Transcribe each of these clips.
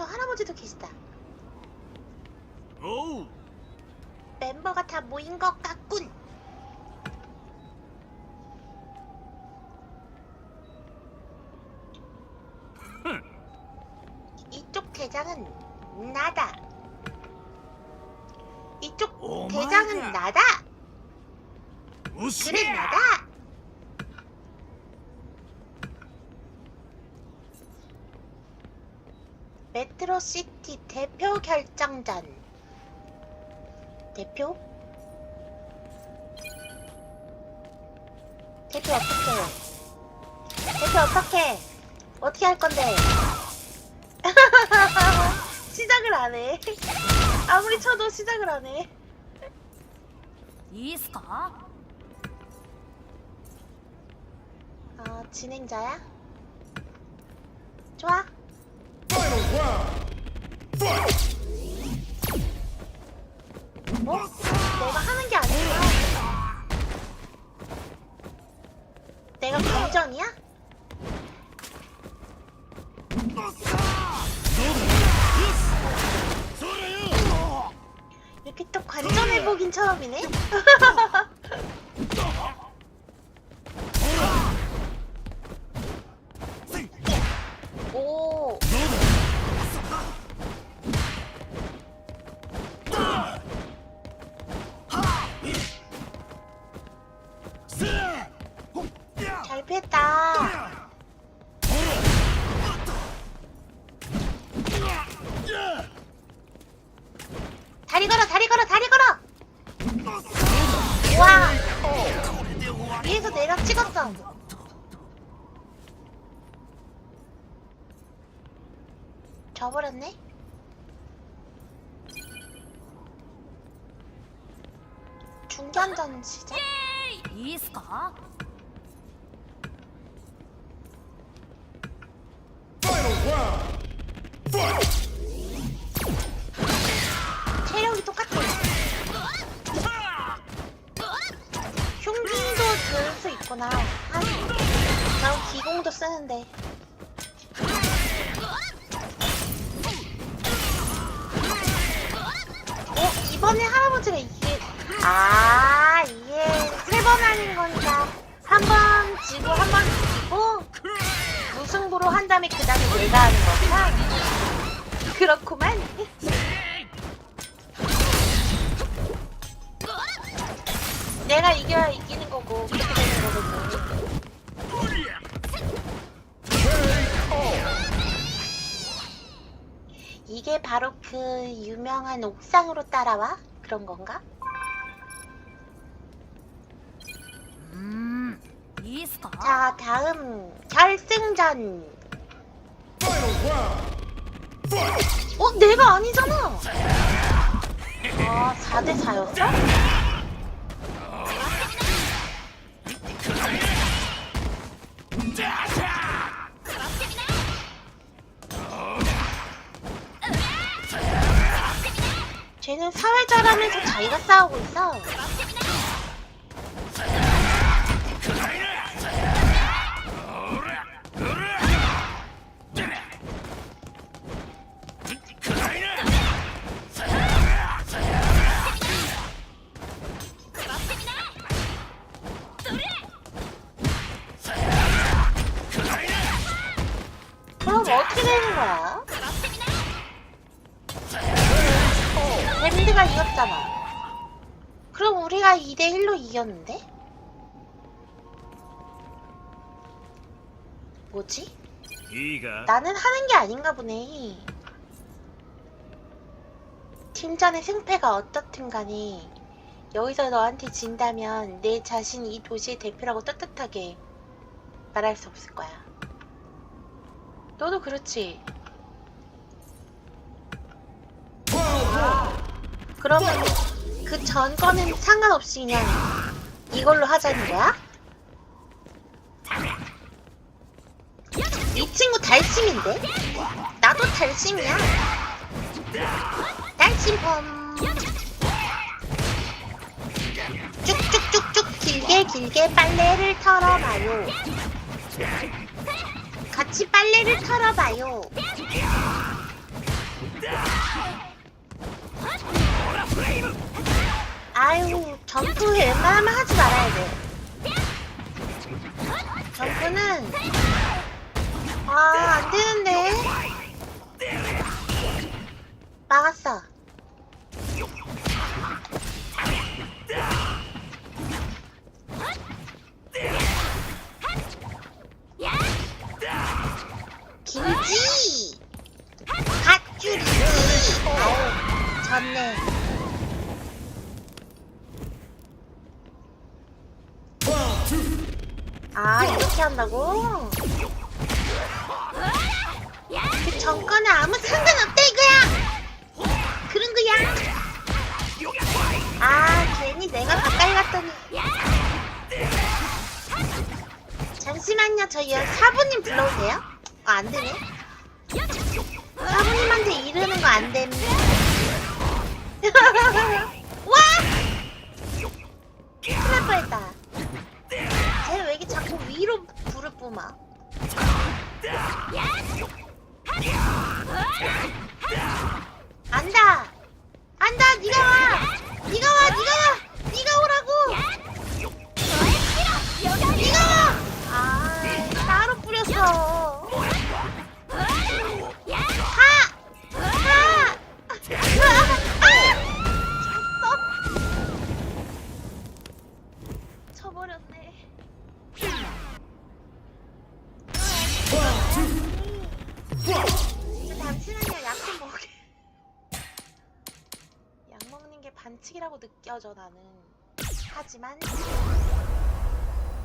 저 할아버지도 계시다. 오우 멤버가 다 모인 것 같군. 이쪽 대장은 나다. 이쪽 오 대장은 마이 갓. 나다. 우스 그래 나다. 메트로 시티 대표 결정전. 대표? 대표 어떻게 대표 어떻게 어떻게 할 건데? 시작을 안해. 아무리 쳐도 시작을 안해. 이스까? 아 어, 진행자야? 좋아. 뭐? 내가 하는 게 아니야. 내가 감정이야? 이렇게 또 관전해보긴 처음이네? 술한잔 시작? 예! 이스카? 체력이 똑같아요. 흉기도 들수 있구나. 아, 난 기공도 쓰는데. 어, 이번에 할아버지가 이기 아 이게 세 번 하는 거니까 한 번 지고 한번 이기고 무승부로 한 다음에 그 다음에 내가 하는 거구나. 그렇구만. 내가 이겨야 이기는 거고 그렇게 되는 거거든. 이게 바로 그 유명한 옥상으로 따라와 그런 건가? 자 다음 결승전. 어 내가 아니잖아. 아 4대 4였어? 쟤는 사회자라면서 자기가 싸우고 있어. 바뀌었는데? 뭐지? 나는 하는 게 아닌가 보네. 팀전의 승패가 어떻든 간에 여기서 너한테 진다면 내 자신 이 도시의 대표라고 떳떳하게 말할 수 없을 거야. 너도 그렇지. 뭐? 그러면 그 전 거는 상관없이 그냥 이걸로 하자는 거야? 이 친구 달심인데? 나도 달심이야. 달심범. 쭉쭉쭉쭉 길게 길게 빨래를 털어봐요. 같이 빨래를 털어봐요. 웬만하면 하지 말아야 돼. 점프는 아, 안 되는데. 막았어. 김치! 갓줄이지! 아우, 졌네. 아, 이렇게 한다고? 그 정권은 아무 상관없다 이거야! 그런 거야! 아, 괜히 내가 가까이 갔더니. 잠시만요, 저희 사부님 불러도 돼요? 아, 안 되네. 사부님한테 이르는 거 안 됩니다. 와! 큰일 날 뻔했다. 뿜어? 안다! 안다! 니가 와! 니가 와! 니가 와! 느껴져, 나는. 하지만,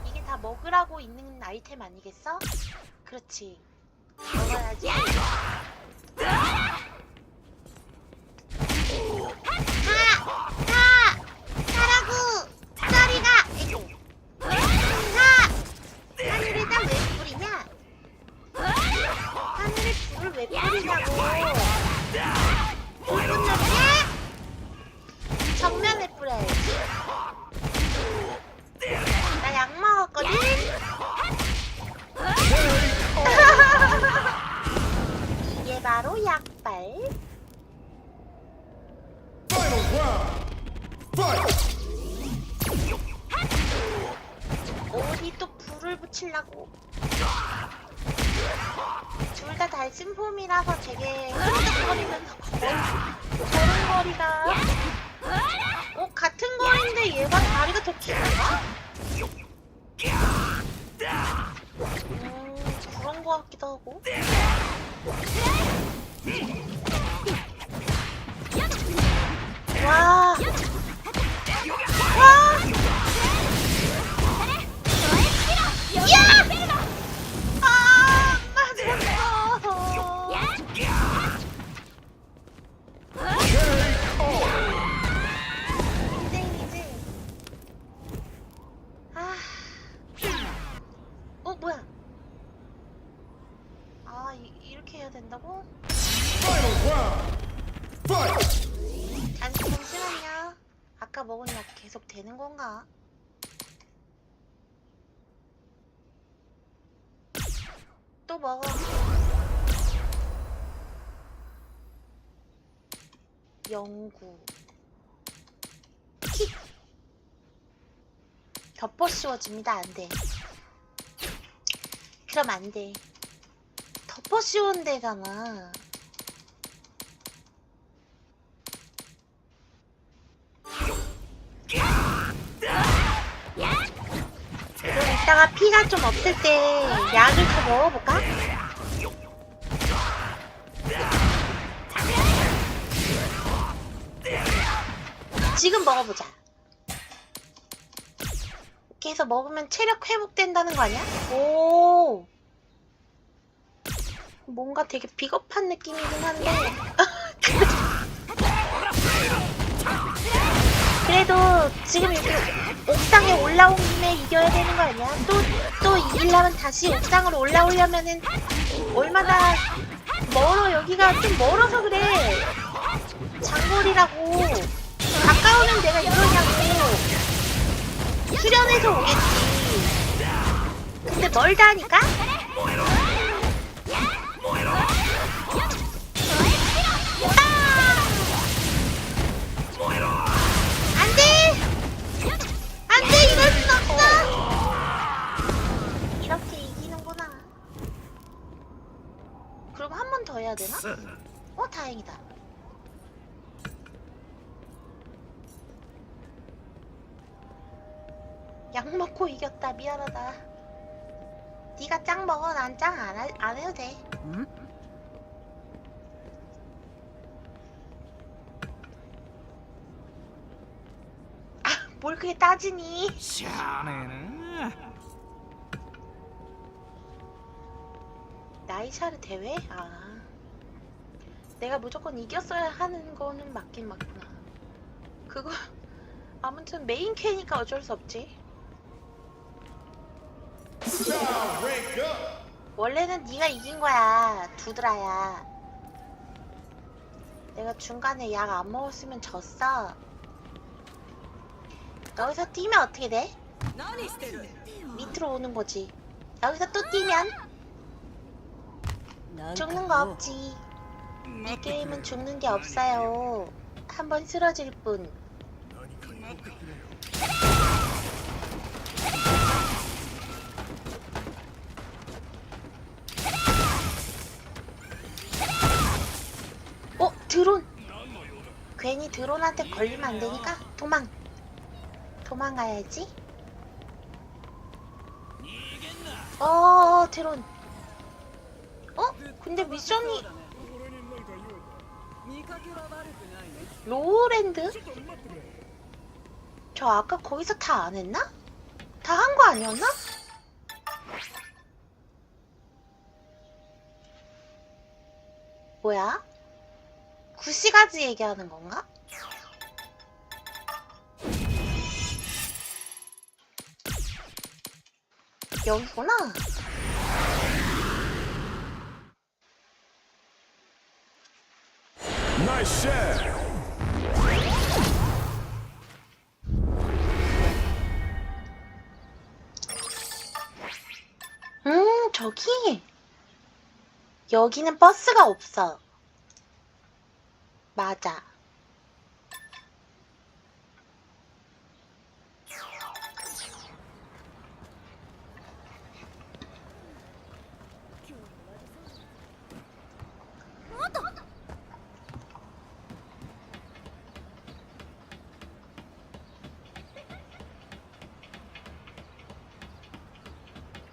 이게 다 먹으라고 있는 아이템 아니겠어? 그렇지. 먹어야지. 흐르적거리면서 걸음걸이가. 어, 같은 거리인데 얘가 다리가 더 긴가? 음, 그런 거 같기도 하고. 와. 와. 야! 이, 이렇게 해야 된다고? 잠시 잠시만요. 아까 먹은 약 계속 되는 건가? 또 먹어. 영구. 킥. 덮어 씌워줍니다. 안 돼. 그럼 안 돼. 덮어 씌운 데잖아. 그럼 이따가 피가 좀 없을 때 약을 더 먹어볼까? 지금 먹어보자. 이렇게 해서 먹으면 체력 회복된다는 거 아니야? 오. 뭔가 되게 비겁한 느낌이긴 한데. 그래도 지금 이렇게 옥상에 올라온 김에 이겨야 되는 거 아니야? 또, 또 이기려면 다시 옥상으로 올라오려면은 얼마나 멀어, 여기가 좀 멀어서 그래. 장거리라고. 가까우면 내가 이러냐고. 수련해서 오겠지. 근데 멀다 하니까? 해야 되나? 어 다행이다. 약 먹고 이겼다 미안하다. 네가 짱 먹어 난 짱 안 안 해도 돼. 응? 아뭘 그게 따지니? 시원해나 나이샤르 대회? 아 내가 무조건 이겼어야 하는 거는 맞긴 맞구나. 그거 아무튼 메인 캐니까 어쩔 수 없지. 원래는 네가 이긴 거야 두드라야 내가 중간에 약 안 먹었으면 졌어 여기서 뛰면 어떻게 돼? 밑으로 오는 거지 여기서 또 뛰면 죽는 거 없지 이 게임은 죽는 게 없어요 한 번 쓰러질 뿐 어? 드론! 괜히 드론한테 걸리면 안 되니까 도망! 도망가야지. 어, 드론. 어? 근데 미션이 로우랜드? 저 아까 거기서 다 안 했나? 다 한 거 아니었나? 뭐야? 구시가지 얘기하는 건가? 여기구나. 음, 저기. 여기는 버스가 없어. 맞아.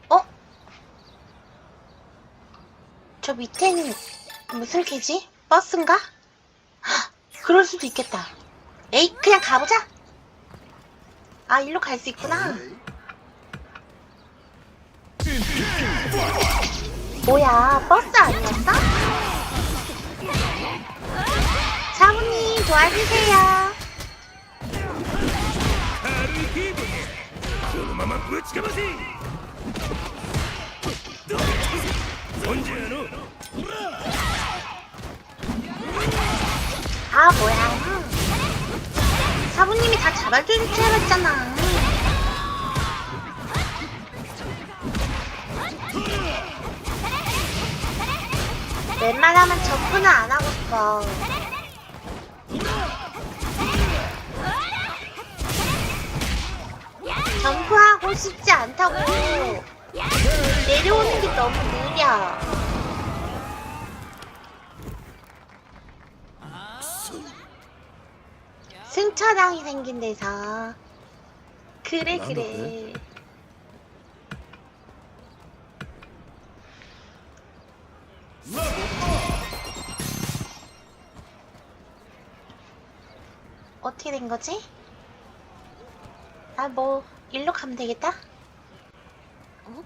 어? 저 밑에는 무슨 개지? 버스인가? 하, 그럴 수도 있겠다. 에이, 그냥 가보자. 아, 일로 갈 수 있구나. 뭐야, 버스 아니었어? 사모님, 도와주세요. 軽い気分そのままぶちかませ 아, 뭐야. 사부님이 다 잡아줄 줄 알았잖아. 웬만하면 점프는 안 하고 싶어. 점프하고 싶지 않다고. 내려오는 게 너무 느려. 승차장이 생긴 데서. 그래, 그래. 어떻게 된 거지? 아, 뭐, 일로 가면 되겠다? 어?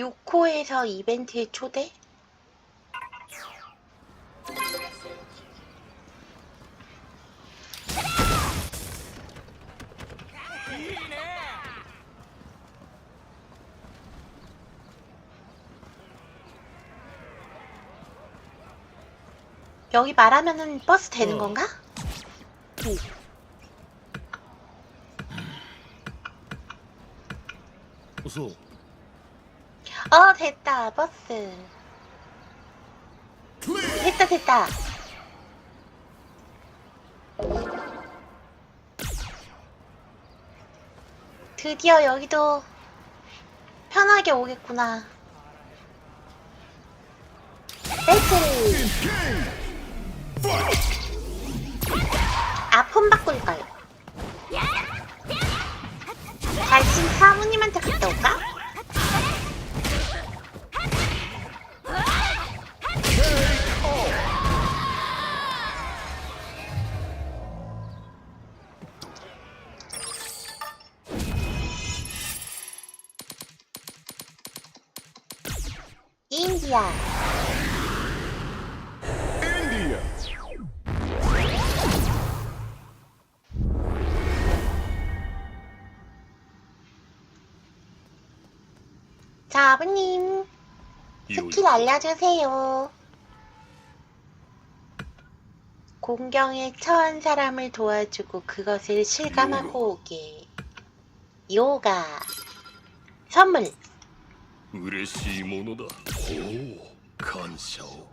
6호에서 이벤트에 초대? 여기 말하면은 버스 되는 어. 건가? 어서. 어 됐다 버스 됐다, 됐다. 드디어 여기도 편하게 오겠구나. 배틀! 킬 알려주세요. 공경에 처한 사람을 도와주고 그것을 실감하고 오게. 요가. 선물. 嬉しいものだほう感謝を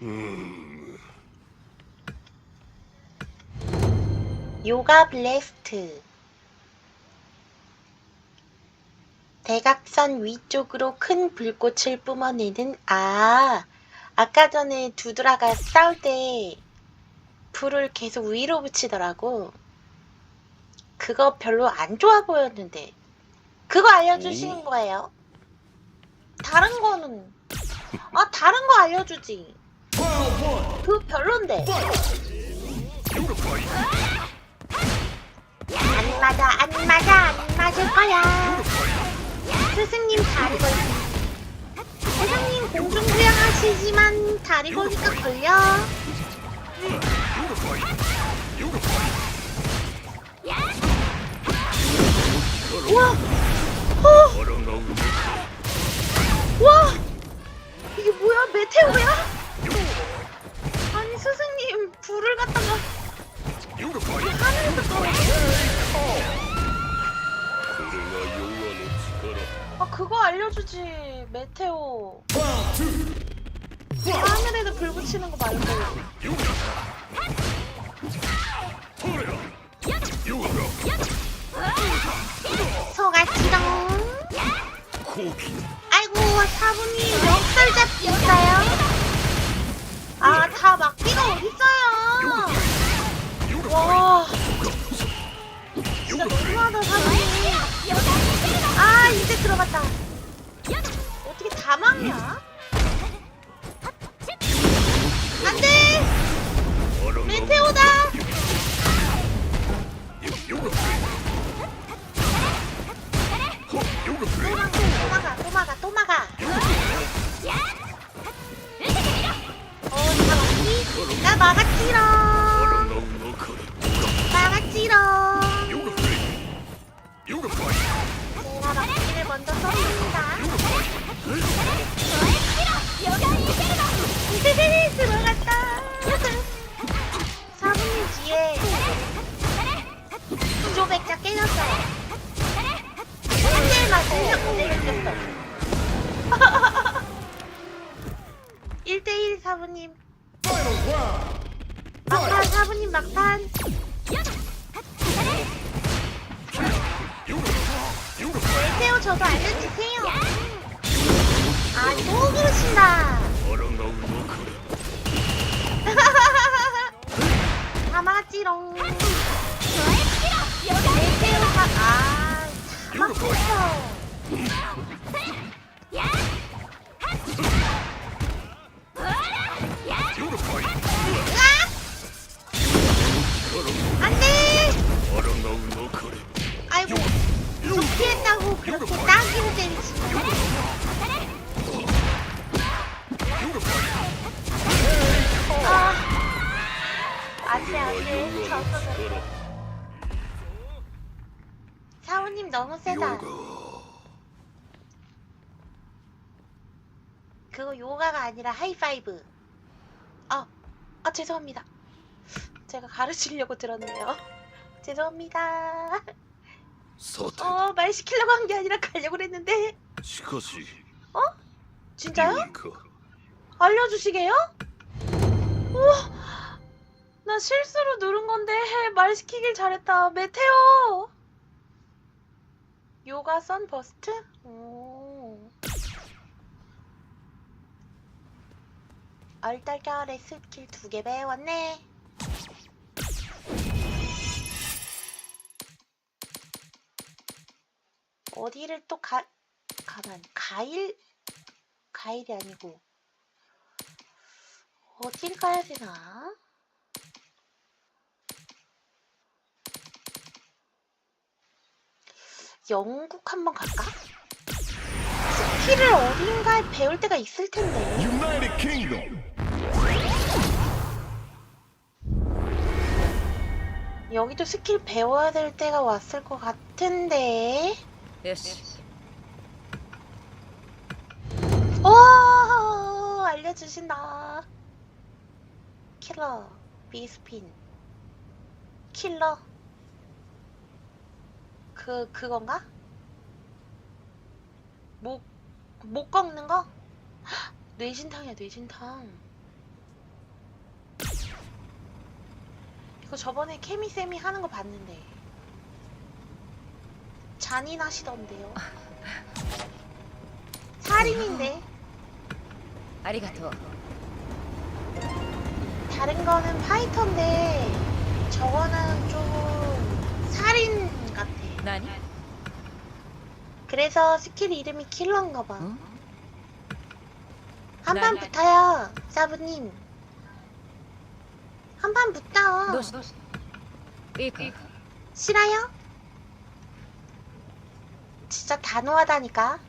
うーん 요가 블래스트. 대각선 위쪽으로 큰 불꽃을 뿜어내는, 아, 아까 전에 두드라가 싸울 때 불을 계속 위로 붙이더라고. 그거 별로 안 좋아 보였는데. 그거 알려주시는 거예요? 다른 거는, 아, 다른 거 알려주지. 그 별론데. 안 맞아, 안 맞아, 안 맞을 거야. 스승님 다리 걸기. 회장님 공중 부양하시지만 다리 걸기가 걸려. 우와! 어! 와! 이게 뭐야? 메테오야? 아니 스승님 불을 갖다가 하늘에서 떨어져. 알려주지 메테오. 하늘에도 불 붙이는 거 말고. 소가지롱 아이고 사부님 왜 털잡기 아, 있어요? 아다 막기가 어딨어요. 와. 진짜 너무하다 사부님. 아 이제 들어갔다. 어떻게 다 막냐? 막판 사부님 막판. 세요 저도 알려주세요. 아또 그러신다. 다마지롱. 세요가 아 자막 했어. 안돼! 아이고 피했다고 그렇게 따기로 때리지. 아 안돼 안돼. 저거는 사우님 너무 세다. 그거 요가가 아니라 하이파이브. 아, 아 죄송합니다. 제가 가르치려고 들었네요. 죄송합니다. 어, 말 시키려고 한 게 아니라 가려고 했는데. 어? 진짜요? 알려주시게요? 우와, 나 실수로 누른 건데 말 시키길 잘했다. 메테오. 요가 선 버스트? 오. 얼떨결에 스킬 두 개 배웠네. 어디를 또 가, 가만, 가일? 가일이 아니고. 어딜 가야 되나? 영국 한번 갈까? 스킬을 어딘가에 배울 때가 있을 텐데. United Kingdom. 여기도 스킬 배워야 될 때가 왔을 것 같은데. よし 오, 알려주신다. 킬러, 비스핀. 킬러. 그, 그건가? 목, 목 꺾는 거? 헉, 뇌진탕이야, 뇌진탕. 이거 저번에 케미 쌤이 하는 거 봤는데. 잔인하시던데요. 살인인데. ありがとう 다른 거는 파이터인데 저거는 좀 살인 같아. 何 그래서 스킬 이름이 킬러인가 봐. ん 한 판 네. 붙어요, 사부님. 한 판 ど 붙어. うしたいいか 싫어요? 진짜 단호하다니까.